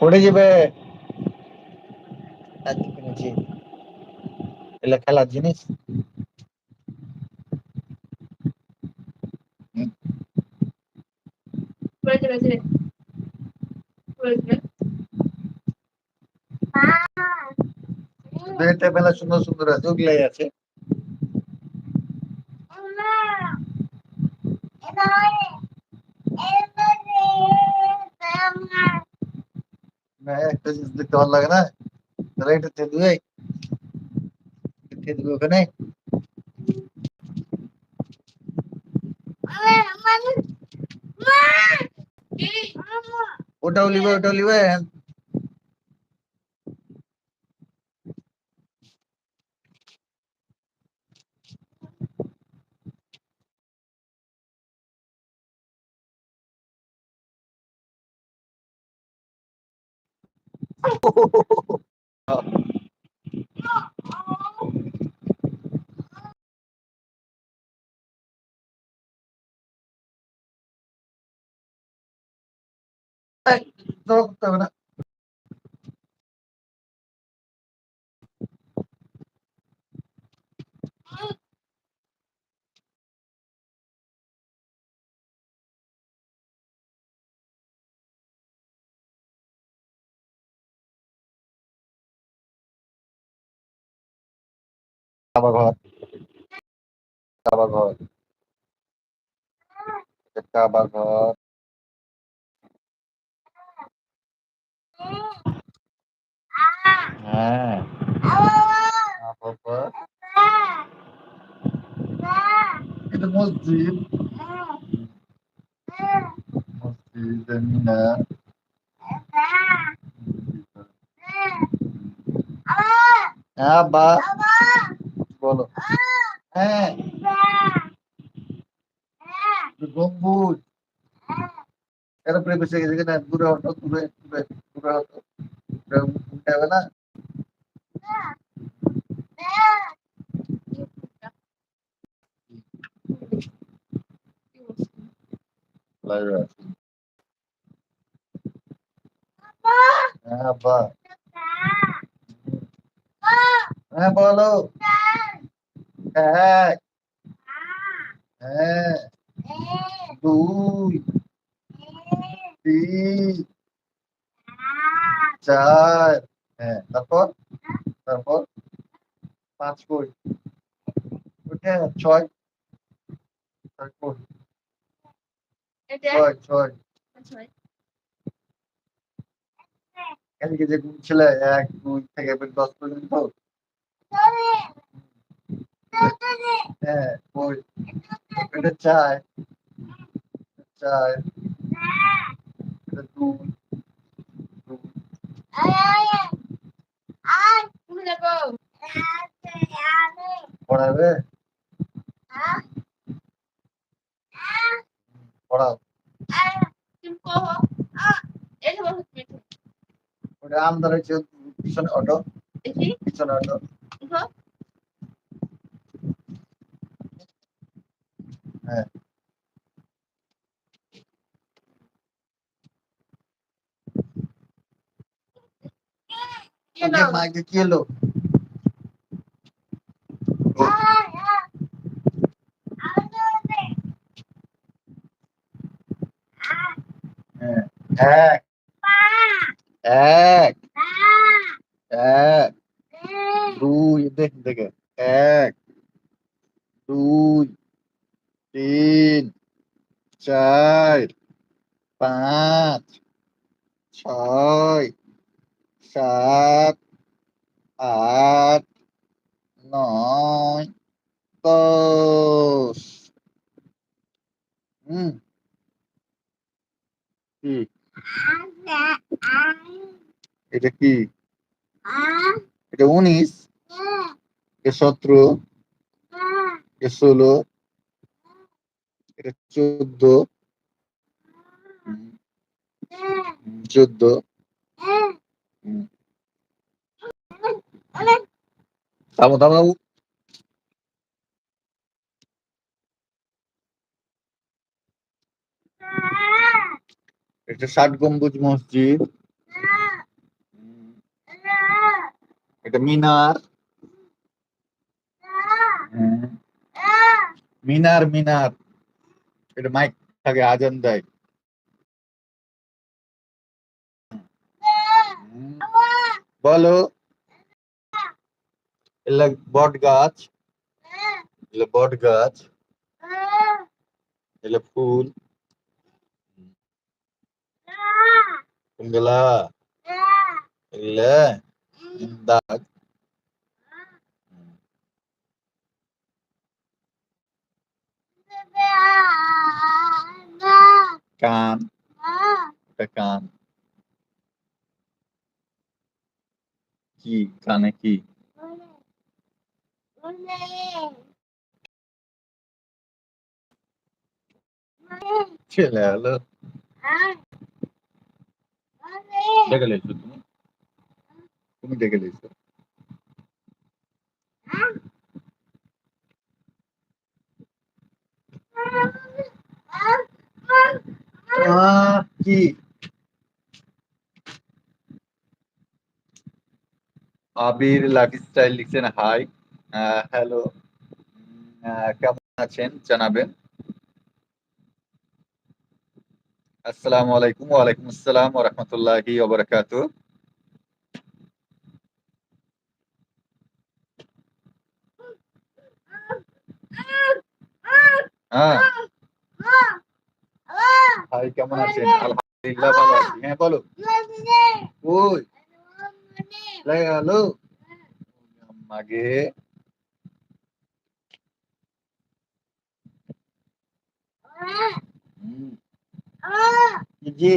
পড়ে যাবে। কিনেছি এগুলো খেলার জিনিস। দুইটা মেলা সুন্দর সুন্দর আছে ওগুলাই আছে। না একটা জিনিস দেখতে ভালো লাগে না তাহলে এটা দিয়ে দিবে দিয়ে দিবে ওখানে ওটাও লিবে ওটাও লিবে দৌড় করতে হবে না কাবা ঘর কাবা ঘর কাবা ঘর হ্যাঁ এটা মসজিদ। মসজিদ মিনার। হ্যাঁ বা বলো হ্যাঁ গম্বুজ এরপরে বেঁচে গেছে কিনা দূরে হতো দূরে দূরে দূরে হতো দূরে উঠতে হবে না লাইভে আছে হ্যাঁ বা হ্যাঁ বলো এক হ্যাঁ দুই তিন চার হ্যাঁ তারপর তারপর পাঁচ কই ওইটা ছয় ছয় ছয় ছয় এদিকে যে গুণ ছিল এক দুই থেকে দশ পর্যন্ত হ্যাঁ কই এটা দুই দুই। পড়াবে? পড়াও। ওটা আমদার পিছনে অটো। পিছনে অটো হ্যাঁ ওকে মাইকে কি এলো হ্যাঁ এক এক এক দুই দেখ দেখে এক দুই তিন চার পাঁচ ছয় সাত আট নয় দশ হুম কি এটা কি? এটা উনিশ। এটা সতেরো। এটা ষোলো। এটা চোদ্দ। চোদ্দ। এটা ষাট গম্বুজ মসজিদ হুম, এটা মিনার। মিনার মিনার। এটা মাইক থাকে, আজান দেয়। বলো। এলা বট গাছ। এলা বট গাছ। এলা ফুল। কোনগুলা এলা দাগ। কান। এটা কান। কি? কানে কি? হলো। ডেকে লেছো তুমি তুমি ডেকে লেছো কি? আবির লাঠি স্টাইল লিখছেন হাই হ্যালো কেমন আছেন? জানাবেন। আসসালামু আলাইকুম, ওয়ালাইকুম আসসালাম ওয়া রাহমাতুল্লাহি হ্যাঁ। হাই কেমন আছেন? হ্যাঁ বলো। ওই হ্যালো। আগে জি?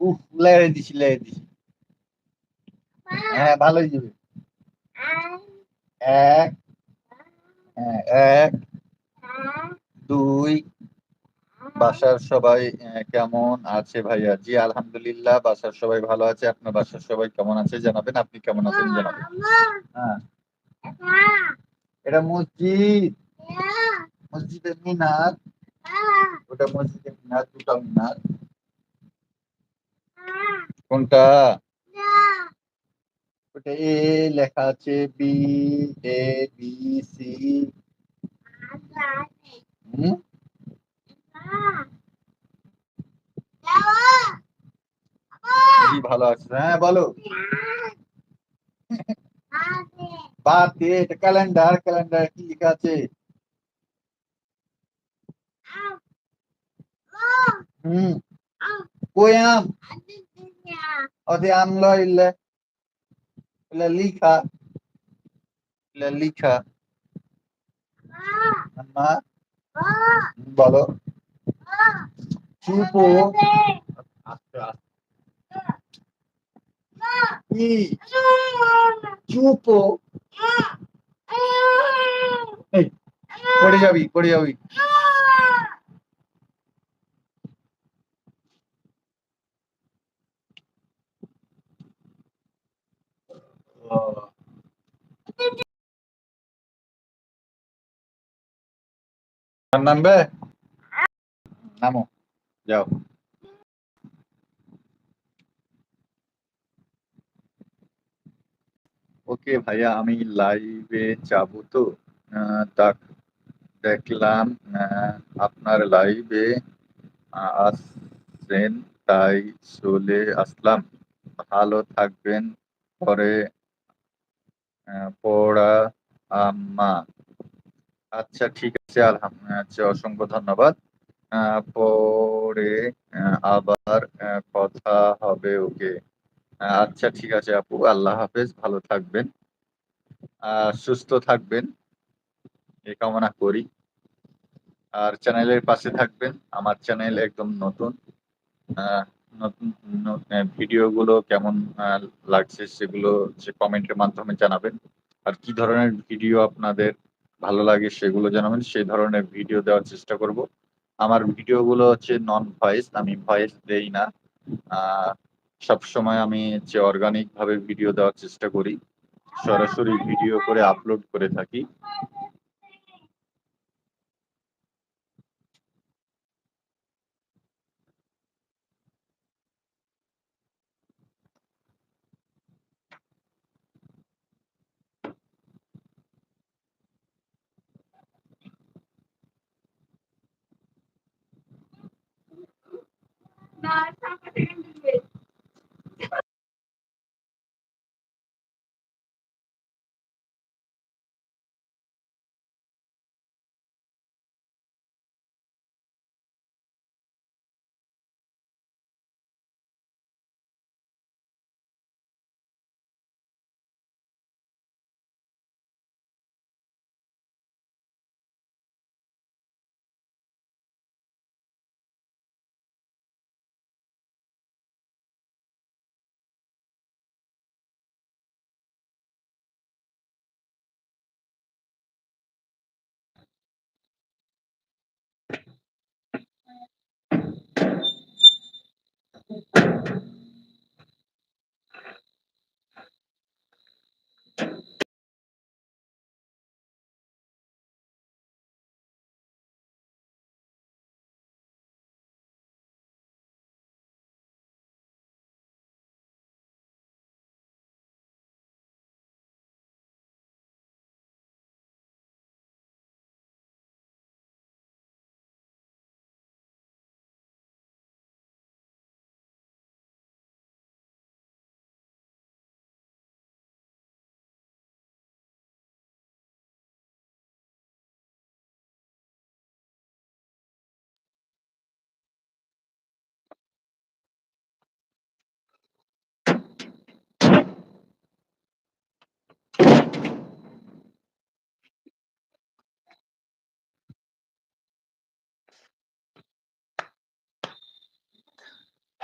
উফ, লাই হ্যাঁ ভালোই যাবে এক হ্যাঁ এক দুই বাসার সবাই কেমন আছে ভাইয়া? জি, আলহামদুলিল্লাহ, বাসার সবাই ভালো আছে। আপনার বাসার সবাই কেমন আছে জানাবেন? আপনি কেমন আছেন জানাবেন? হ্যাঁ। এটা মসজিদ। মসজিদের মিনার। ওটা মসজিদের মিনার, দুটা মিনার। কোনটা? ওটা এ লেখা আছে বি, এ, বি, সি। হুম? ভালো আছে। হ্যাঁ বলো। ক্যালেন্ডার ক্যালেন্ডার কি লেখা আছে? হুম। কই আম আম লয় লিখা। লিখা। বলো। চুপো আস্তে কি চুপো এই পড়ে যাবি পড়ে যাবি নামবে নামো যাও ওকে ভাইয়া আমি লাইভে যাব তো। আহ, দেখলাম আহ, আপনার লাইভে আসছেন তাই চলে আসলাম। ভালো থাকবেন পরে আহ, পড়া আম্মা। আচ্ছা ঠিক আছে আলহামদুলিল্লাহ আচ্ছা অসংখ্য ধন্যবাদ। পরে আবার কথা হবে ওকে। আচ্ছা ঠিক আছে আপু, আল্লাহ হাফেজ, ভালো থাকবেন। সুস্থ থাকবেন। এ কামনা করি। আর চ্যানেলের পাশে থাকবেন। আমার চ্যানেল একদম নতুন। নতুন ভিডিওগুলো কেমন লাগছে সেগুলো যে কমেন্টের মাধ্যমে জানাবেন। আর কি ধরনের ভিডিও আপনাদের ভালো লাগে সেগুলো জানাবেন, সেই ধরনের ভিডিও দেওয়ার চেষ্টা করব। আমার ভিডিওগুলো হচ্ছে নন ভয়েস আমি ভয়েস দেই না। সব সময় আমি যে অর্গানিক ভাবে ভিডিও দেওয়ার চেষ্টা করি, সরাসরি ভিডিও করে আপলোড করে থাকি। Not the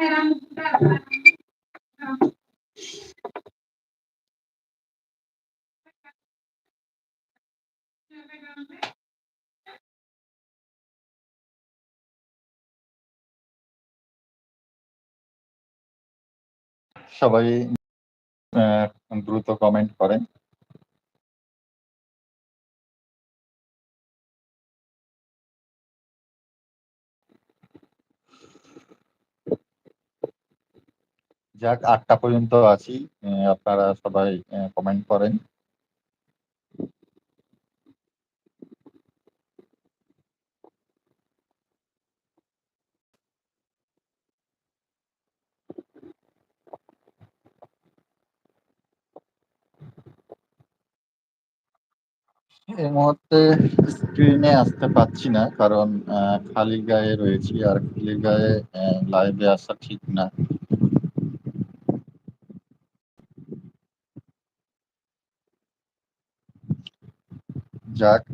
Era muito সবাই দ্রুত কমেন্ট করেন। যাক আটটা পর্যন্ত আছি। আপনারা সবাই কমেন্ট করেন। এই মুহূর্তে স্ক্রিনে আসতে পাচ্ছি না, কারণ খালি গায়ে রয়েছি আর খালি গায়ে লাইভে আসা ঠিক না। যাক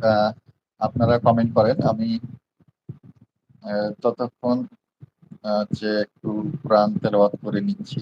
আপনারা কমেন্ট করেন। আমি ততক্ষণ যে একটু প্রাণ তেলাওয়াত করে নিচ্ছি।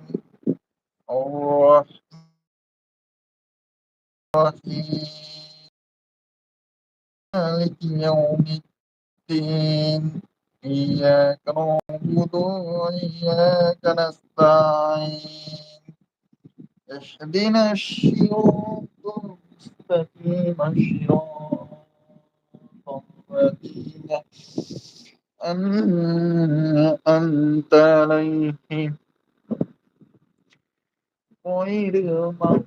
مالك يوم الدين إياك نعبد وإياك نستعين اهدنا الصراط المستقيم صراط الذين أنعمت عليهم غير المغضوب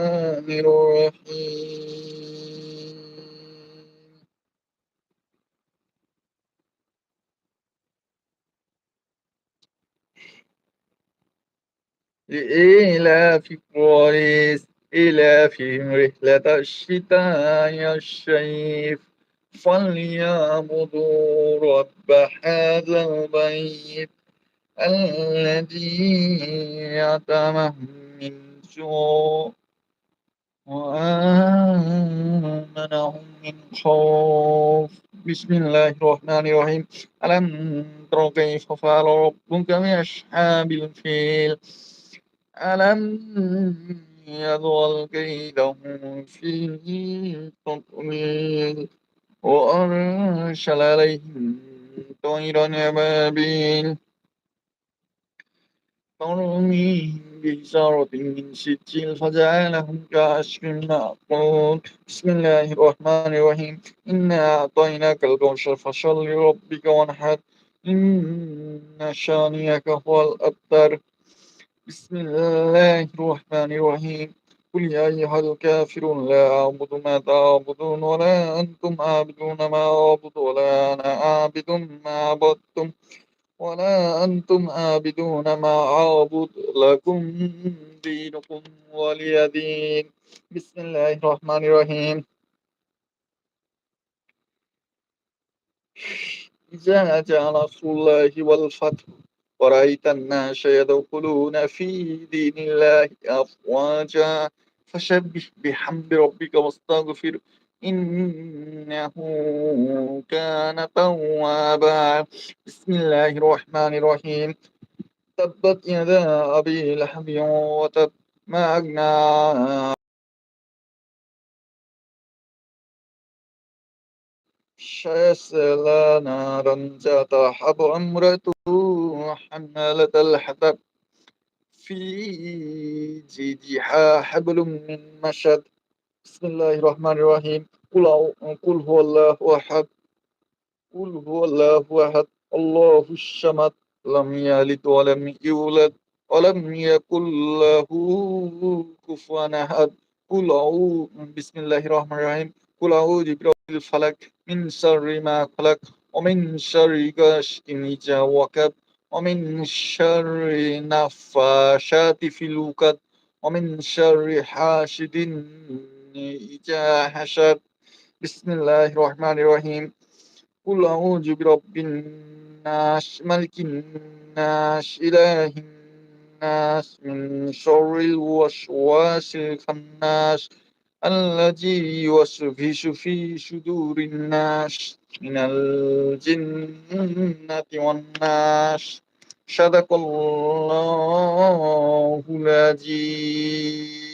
الرحيم لإيلاف قريش إيلافهم رحلة الشتاء والصيف فليعبدوا رب هذا البيت الذي أطعمهم من جوع وآمنهم من خوف بسم الله الرحمن الرحيم. ألم تر كيف فعل ربك بأصحاب الفيل؟ ألم يجعل كيدهم في تضليل وأرسل عليهم طيرا أبابيل. من كعصف مأكول بسم الله الرحمن الرحيم. إنا أعطيناك الكوثر فصل لربك وانحر إن شانئك هو الأبتر. بسم الله الرحمن الرحيم. قل يا أيها الكافرون لا أعبد ما تعبدون ولا أنتم عابدون ما أعبد ولا أنا عابد ما عبدتم. ولا أنتم عابدون ما أعبد لكم دينكم ولي دين بسم الله الرحمن الرحيم. إذا جاء نصر الله والفتح ورأيت الناس يدخلون في دين الله أفواجا فسبح بحمد ربك واستغفر إنه كان توابا. بسم الله الرحمن الرحيم. تبت يدا أبي لهب وتب ما أغنى سيصلى نارا ذات حب امرأته حمالة الحطب في جيدها حبل من مشد. بسم الله الرحمن الرحيم قل قل هو الله أحد قل هو الله أحد الله الصمد لم يلد ولم يولد ولم يكن له كفوا أحد قل بسم الله الرحمن الرحيم قل أعوذ برب الفلق من شر ما خلق ومن شر غاسق إذا وقب ومن شر النفاثات في العقد ومن شر حاسد إذا حسد بسم الله الرحمن الرحيم قل أعوذ برب الناس ملك الناس إله الناس من شر الوسواس الخناس الذي يوسوس في صدور الناس من الجنة والناس صدق الله العظيم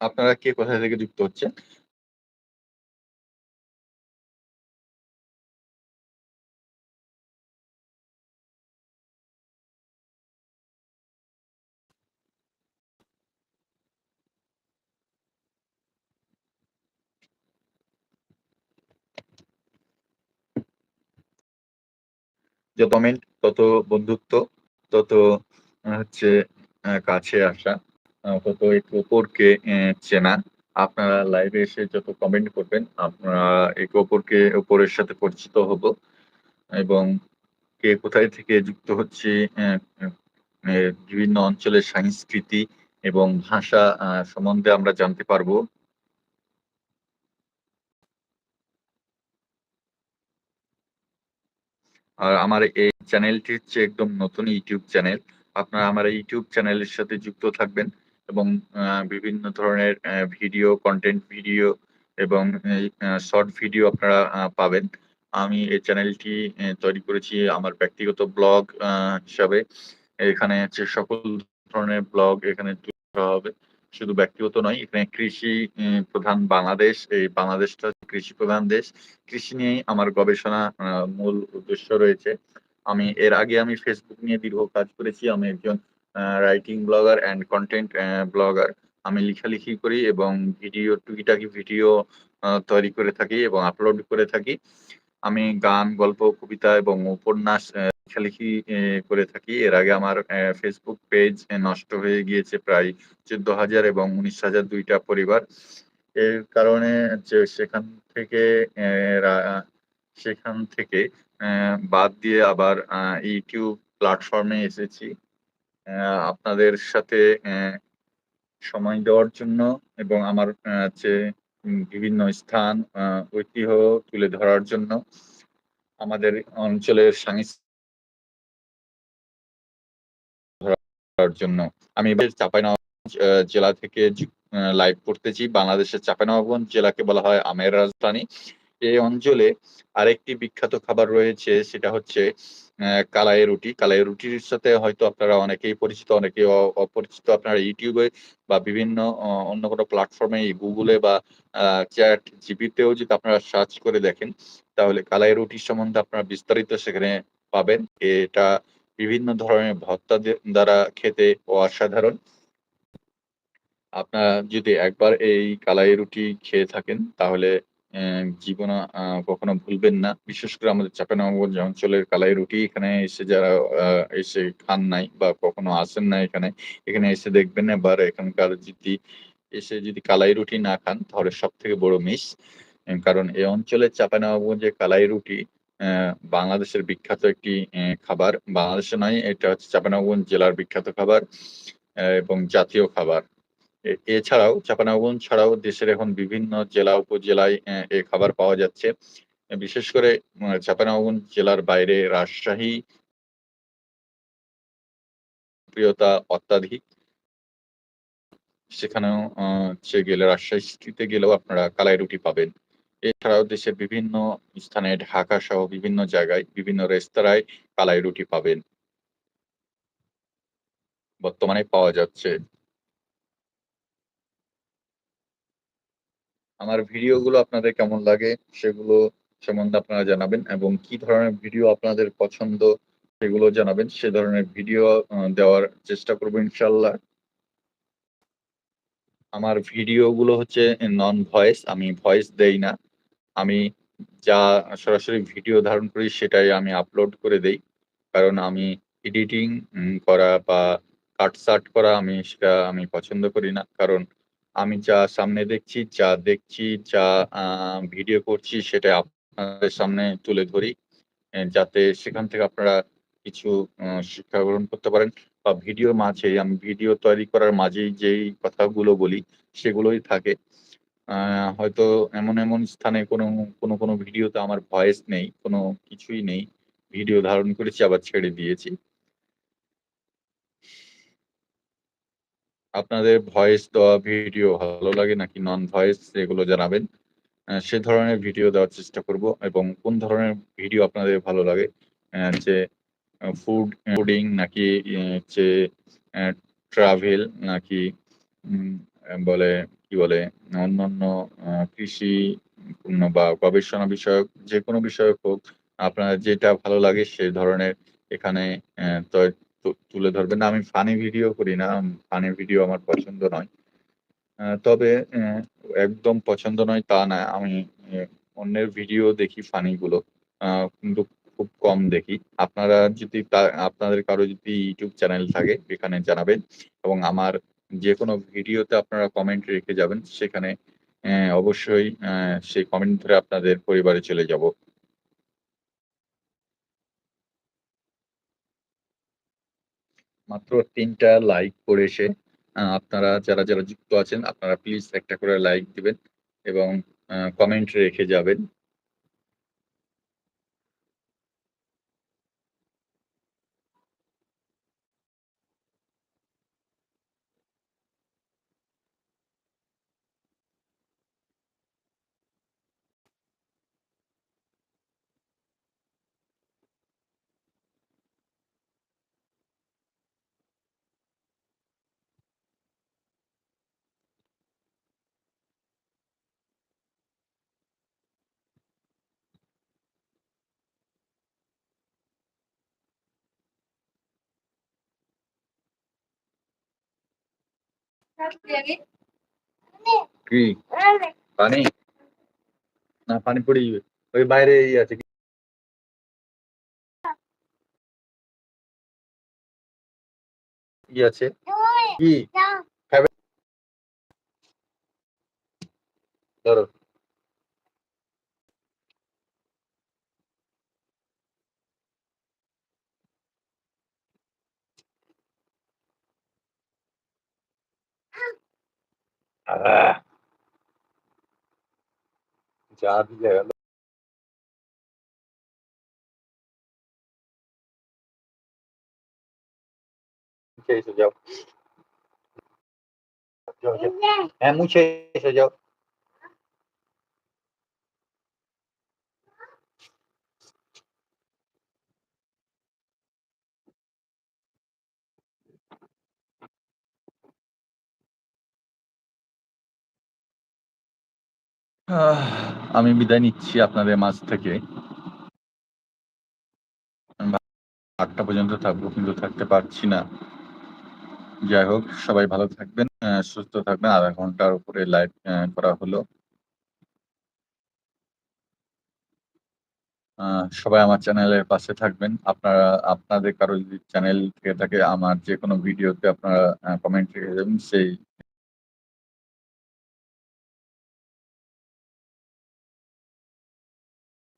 আপনারা কে কোথা থেকে যুক্ত হচ্ছেন? যত কমেন্ট তত বন্ধুত্ব তত হচ্ছে কাছে আসা। তত একটু অপরকে চেনা। আপনারা লাইভে এসে যত কমেন্ট করবেন, আমরা একে অপরকে অপরের সাথে পরিচিত হব। এবং কে কোথায় থেকে যুক্ত হচ্ছে বিভিন্ন অঞ্চলের সংস্কৃতি এবং ভাষা সম্বন্ধে আমরা জানতে পারব। আর আমার এই চ্যানেলটি হচ্ছে একদম নতুন ইউটিউব চ্যানেল আপনারা আমার ইউটিউব চ্যানেলের সাথে যুক্ত থাকবেন। এবং বিভিন্ন ধরনের ভিডিও কন্টেন্ট ভিডিও এবং শর্ট ভিডিও আপনারা পাবেন। আমি এই চ্যানেলটি তৈরি করেছি আমার ব্যক্তিগত ব্লগ হিসাবে। এখানে হচ্ছে সকল ধরনের ব্লগ এখানে হবে। শুধু ব্যক্তিগত নয়, এখানে কৃষি প্রধান বাংলাদেশ, এই বাংলাদেশটা কৃষি প্রধান দেশ। কৃষি নিয়েই আমার গবেষণা মূল উদ্দেশ্য রয়েছে। আমি, এর আগে আমি ফেসবুক নিয়ে দীর্ঘ কাজ করেছি। আমি একজন writing blogger and content blogger আমি লেখালেখি করি এবং ভিডিও, টুকিটাকি ভিডিও তৈরি করে থাকি এবং আপলোড করে থাকি। আমি গান, গল্প, কবিতা এবং উপন্যাস লেখালেখি করে থাকি। এর আগে আমার ফেসবুক পেজ নষ্ট হয়ে গিয়েছে প্রায় চোদ্দ হাজার এবং উনিশ হাজার দুইটা পরিবার। এর কারণে যে সেখান থেকে সেখান থেকে বাদ দিয়ে আবার ইউটিউব প্ল্যাটফর্মে এসেছি। আপনাদের সাথে সময় দেওয়ার জন্য এবং আমার হচ্ছে বিভিন্ন স্থান ঐতিহ্য তুলে ধরার জন্য আমাদের অঞ্চলের সাংস্কৃতিক জন্য। আমি চাঁপাইনবাবগঞ্জ জেলা থেকে লাইভ করতেছি। বাংলাদেশের চাঁপাইনবাবগঞ্জ জেলাকে বলা হয় আমের রাজধানী। এই অঞ্চলে আরেকটি বিখ্যাত খাবার রয়েছে, সেটা হচ্ছে কালাই রুটি। কালাই রুটির সাথে হয়তো আপনারা অনেকেই পরিচিত, অনেকেই অপরিচিত আপনারা ইউটিউবে বা বিভিন্ন অন্য কোনো প্ল্যাটফর্মে গুগলে বা চ্যাট জিপিতেও যদি আপনারা সার্চ করে দেখেন, তাহলে কালাই রুটির সম্বন্ধে আপনারা বিস্তারিত সেখানে পাবেন। এটা বিভিন্ন ধরনের দিয়ে- দ্বারা খেতে অসাধারণ। আপনারা যদি একবার এই কালাই রুটি খেয়ে থাকেন, তাহলে জীবনে কখনো ভুলবেন না। বিশেষ করে আমাদের চাঁপাইনবাবগঞ্জ অঞ্চলের কালাই রুটি এখানে এসে যারা এসে খান নাই বা কখনো আসেন না এখানে এখানে এসে দেখবেন এবার এখানকার যদি, এসে যদি কালাই রুটি না খান, তাহলে সব থেকে বড় মিস কারণ এই অঞ্চলের চাঁপাইনবাবগঞ্জের কালাই রুটি বাংলাদেশের বিখ্যাত একটি খাবার। বাংলাদেশে নয়, এটা হচ্ছে চাঁপাইনবাবগঞ্জ জেলার বিখ্যাত খাবার এবং জাতীয় খাবার। এছাড়াও চাঁপাইনবাবগঞ্জ ছাড়াও দেশের এখন বিভিন্ন জেলা উপজেলায় এ খাবার পাওয়া যাচ্ছে। বিশেষ করে আহ, চাঁপাইনবাবগঞ্জ জেলার বাইরে রাজশাহী প্রিয়তা অত্যাধিক। সেখানেও হচ্ছে গেলে রাজশাহী সিটিতে গেলেও আপনারা কালাই রুটি পাবেন। এছাড়াও দেশের বিভিন্ন স্থানে ঢাকা সহ বিভিন্ন জায়গায় বিভিন্ন রেস্তোরাঁয় কালাই রুটি পাবেন। বর্তমানে পাওয়া যাচ্ছে। আমার ভিডিওগুলো আপনাদের কেমন লাগে সেগুলো সম্বন্ধে আপনারা জানাবেন এবং কি ধরনের ভিডিও আপনাদের পছন্দ সেগুলো জানাবেন। সে ধরনের ভিডিও দেওয়ার চেষ্টা করব ইনশাল্লাহ আমার ভিডিওগুলো হচ্ছে নন ভয়েস আমি ভয়েস দেই না। আমি যা সরাসরি ভিডিও ধারণ করি সেটাই আমি আপলোড করে দেই। কারণ আমি এডিটিং করা বা কাটসাট করা আমি সেটা আমি পছন্দ করি না। কারণ আমি যা সামনে দেখছি, যা দেখছি, যা ভিডিও করছি সেটা আপনাদের সামনে তুলে ধরি। যাতে সেখান থেকে আপনারা কিছু শিক্ষা গ্রহণ করতে পারেন বা ভিডিওর মাঝে, আমি ভিডিও তৈরি করার মাঝেই যেই কথাগুলো বলি সেগুলোই থাকে। হয়তো এমন এমন স্থানে কোনো কোনো কোনো ভিডিওতে আমার ভয়েস নেই, কোনো কিছুই নেই। ভিডিও ধারণ করেছি, আবার ছেড়ে দিয়েছি। আপনাদের ভয়েস দেওয়া ভিডিও ভালো লাগে নাকি নন ভয়েস এগুলো জানাবেন? সে ধরনের ভিডিও দেওয়ার চেষ্টা করব এবং কোন ধরনের ভিডিও আপনাদের ভালো লাগে? যে ফুড ফুডিং নাকি যে ট্রাভেল নাকি বলে, কি বলে, অন্যান্য কৃষি বা গবেষণা বিষয়ক, যে কোনো বিষয়ক হোক, আপনার যেটা ভালো লাগে সে ধরনের এখানে তুলে ধরবেন আমি ফানি ভিডিও করি না ফানি ভিডিও আমার পছন্দ নয়। তবে একদম পছন্দ নয় তা না আমি অন্যের ভিডিও দেখি ফানি গুলো আহ, কিন্তু খুব কম দেখি। আপনারা যদি আপনাদের কারও যদি ইউটিউব চ্যানেল থাকে এখানে জানাবেন এবং আমার যেকোনো ভিডিওতে আপনারা কমেন্ট রেখে যাবেন সেখানে অবশ্যই সেই কমেন্ট ধরে আপনাদের পরিবারে চলে যাব। মাত্র ৩ টা লাইক করেছে আপনারা যারা, যারা যুক্ত আছেন আপনারা প্লিজ একটা করে লাইক দিবেন এবং কমেন্ট রেখে যাবেন। কি? পানি? না পানি পড়ে যাবে। ওই বাইরে আছে। কি আছে? কি? ধরো। আহ! যা দিয়ে গেল। মুছে এসো যাও। যাও, যাও। হ্যাঁ, মুছে এসো যাও। আহ! আমি বিদায় নিচ্ছি আপনাদের মাঝ থেকে। আটটা পর্যন্ত থাকব কিন্তু থাকতে পারছি না। যাই হোক সবাই ভালো থাকবেন, সুস্থ থাকবেন। আধা ঘণ্টার উপরে লাইভ করা হলো। সবাই আমার চ্যানেলের পাশে থাকবেন। আপনারা আপনাদের কারও যদি চ্যানেল থেকে থাকে আমার যেকোনো ভিডিওতে আপনারা কমেন্ট রেখে দেবেন সেই